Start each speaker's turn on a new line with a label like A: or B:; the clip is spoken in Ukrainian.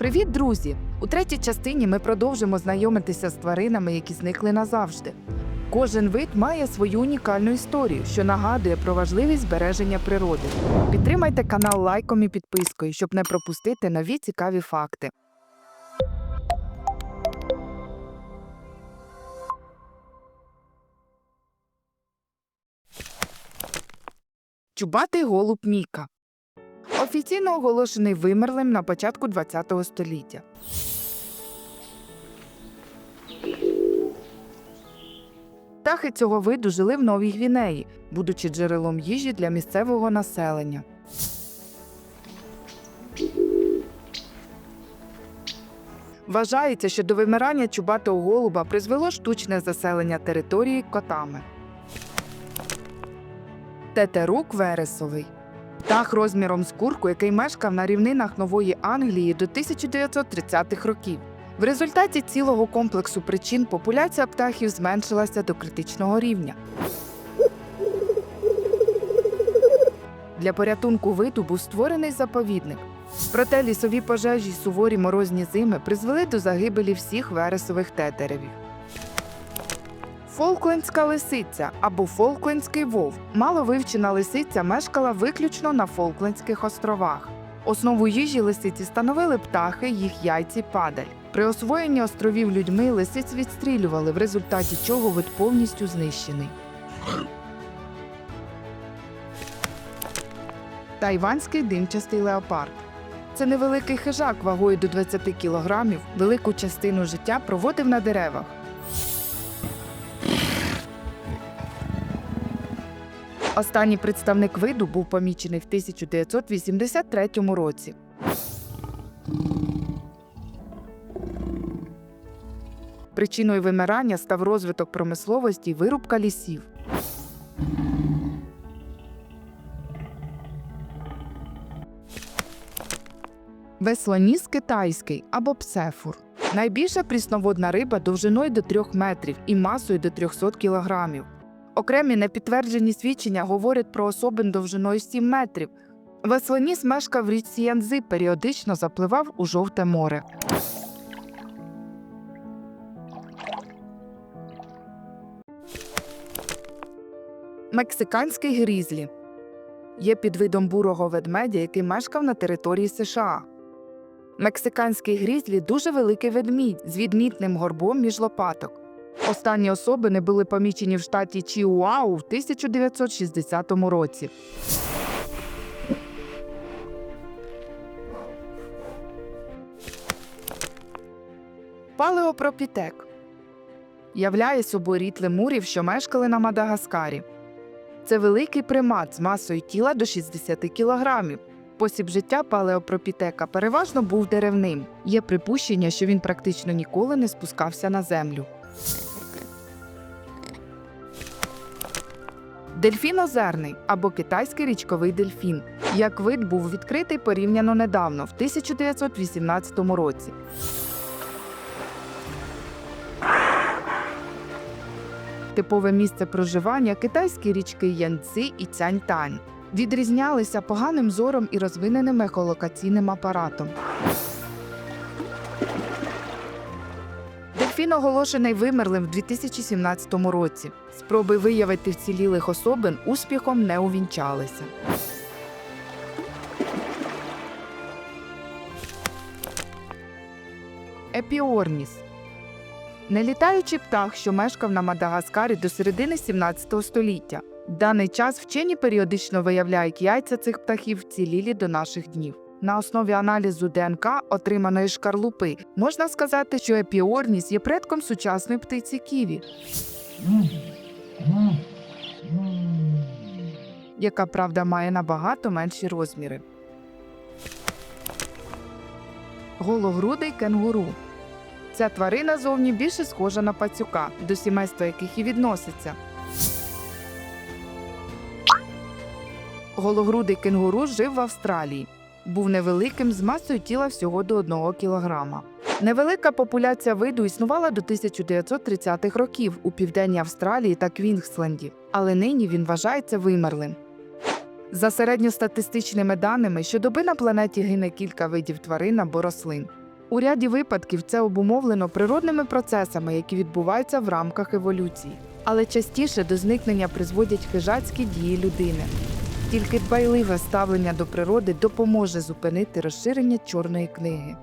A: Привіт, друзі! У третій частині ми продовжимо знайомитися з тваринами, які зникли назавжди. Кожен вид має свою унікальну історію, що нагадує про важливість збереження природи. Підтримайте канал лайком і підпискою, щоб не пропустити нові цікаві факти. Чубатий голуб Міка офіційно оголошений вимерлим на початку ХХ століття. Птахи цього виду жили в Новій Гвінеї, будучи джерелом їжі для місцевого населення. Вважається, що до вимирання чубатого голуба призвело штучне заселення території котами. Тетерук вересовий птах розміром з курку, який мешкав на рівнинах Нової Англії до 1930-х років. В результаті цілого комплексу причин популяція птахів зменшилася до критичного рівня. Для порятунку виду був створений заповідник. Проте лісові пожежі й суворі морозні зими призвели до загибелі всіх вересових тетеревів. Фолклендська лисиця або Фолклендський вовк маловивчена лисиця мешкала виключно на Фолклендських островах. Основу їжі лисиці становили птахи, їх яйці, падаль. При освоєнні островів людьми лисиць відстрілювали, в результаті чого вид повністю знищений. Тайванський димчастий леопард. Це невеликий хижак вагою до 20 кілограмів, велику частину життя проводив на деревах. Останній представник виду був помічений в 1983 році. Причиною вимирання став розвиток промисловості й вирубка лісів. Веслоніс китайський або псефур. Найбільша прісноводна риба довжиною до 3 метрів і масою до 300 кілограмів. Окремі непідтверджені свідчення говорять про особин довжиною 7 метрів. Веслоніс мешкав в річці Янзи, періодично запливав у жовте море. Мексиканський грізлі є підвидом бурого ведмедя, який мешкав на території США. Мексиканський грізлі дуже великий ведмідь з відмітним горбом між лопаток. Останні особини були помічені в штаті Чіуау в 1960 році. Палеопропітек являє собою рід лемурів, що мешкали на Мадагаскарі. Це великий примат з масою тіла до 60 кілограмів. Спосіб життя палеопропітека переважно був деревним. Є припущення, що він практично ніколи не спускався на землю. Дельфін озерний або китайський річковий дельфін. Як вид був відкритий порівняно недавно, в 1918 році. Типове місце проживання китайські річки Янцзи і Цяньтань. Відрізнялися поганим зором і розвиненим ехолокаційним апаратом. Дельфін оголошений вимерлим в 2017 році. Спроби виявити вцілілих особин успіхом не увінчалися. Епіорніс нелітаючий птах, що мешкав на Мадагаскарі до середини 17 століття. В даний час вчені періодично виявляють яйця цих птахів вцілілі до наших днів. На основі аналізу ДНК, отриманої шкарлупи, можна сказати, що епіорніс є предком сучасної птиці ківі, яка правда має набагато менші розміри. Гологрудий кенгуру. Ця тварина зовні більше схожа на пацюка, до сімейства яких і відноситься. Гологрудий кенгуру жив в Австралії. Був невеликим з масою тіла всього до 1 кілограма. Невелика популяція виду існувала до 1930-х років у південній Австралії та Квінгсленді, але нині він вважається вимерлим. За середньостатистичними даними, щодоби на планеті гине кілька видів тварин або рослин. У ряді випадків це обумовлено природними процесами, які відбуваються в рамках еволюції, але частіше до зникнення призводять хижацькі дії людини. Тільки дбайливе ставлення до природи допоможе зупинити розширення чорної книги.